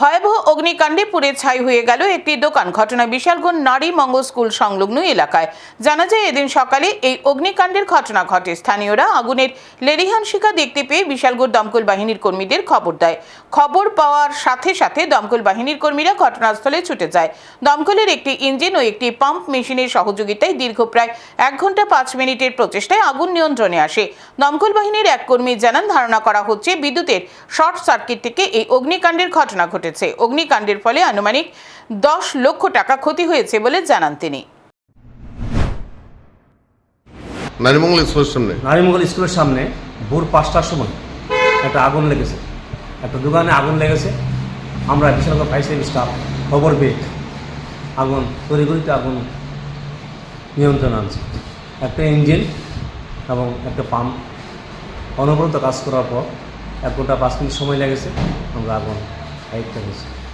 ভয়াবহ অগ্নিকাণ্ডে পুড়ে ছাই হয়ে গেল একটি দোকান। ঘটনা বিশালগঞ্জ নারী মঙ্গল স্কুল সংলগ্ন এলাকায়। জানা যায়, এদিন সকালে এই অগ্নিকাণ্ডের ঘটনা ঘটে। স্থানীয়রা আগুনের লেরিহান শিখা দেখতে পেয়ে বিশালগড় দমকল বাহিনীর কর্মীদের খবর দেয়। খবর পাওয়ার সাথে সাথে দমকল বাহিনীর কর্মীরা ঘটনাস্থলে ছুটে যায়। দমকলের একটি ইঞ্জিন ও একটি পাম্প মেশিনের সহযোগিতায় দীর্ঘ প্রায় এক ঘণ্টা পাঁচ মিনিটের প্রচেষ্টায় আগুন নিয়ন্ত্রণে আসে। দমকল বাহিনীর এক কর্মী জানান, ধারণা করা হচ্ছে, বিদ্যুতের শর্ট সার্কিট থেকে এই অগ্নিকাণ্ডের ঘটনা ঘটেছে। অগ্নিকাণ্ডের ফলে আনুমানিক দশ লক্ষ টাকা ক্ষতি হয়েছে বলে জানান তিনি। নারীমঙ্গল স্কুলের সামনে। নারীমঙ্গল স্কুলের সামনে ভোর পাঁচটার সময় একটা আগুন লেগেছে। একটা দোকানে আগুন লেগেছে। আমরা বিশালগড় ফায়ার সার্ভিস স্টাফ খবর পেয়ে আগুন তড়িঘড়িতে আগুন নিয়ন্ত্রণ আনছে। একটা ইঞ্জিন এবং একটা পাম্প। অনবরত কাজ করার পর এক ঘণ্টা পাঁচ মিনিট সময় লেগেছে আমরা আগুন দায়িত্ব হয়েছি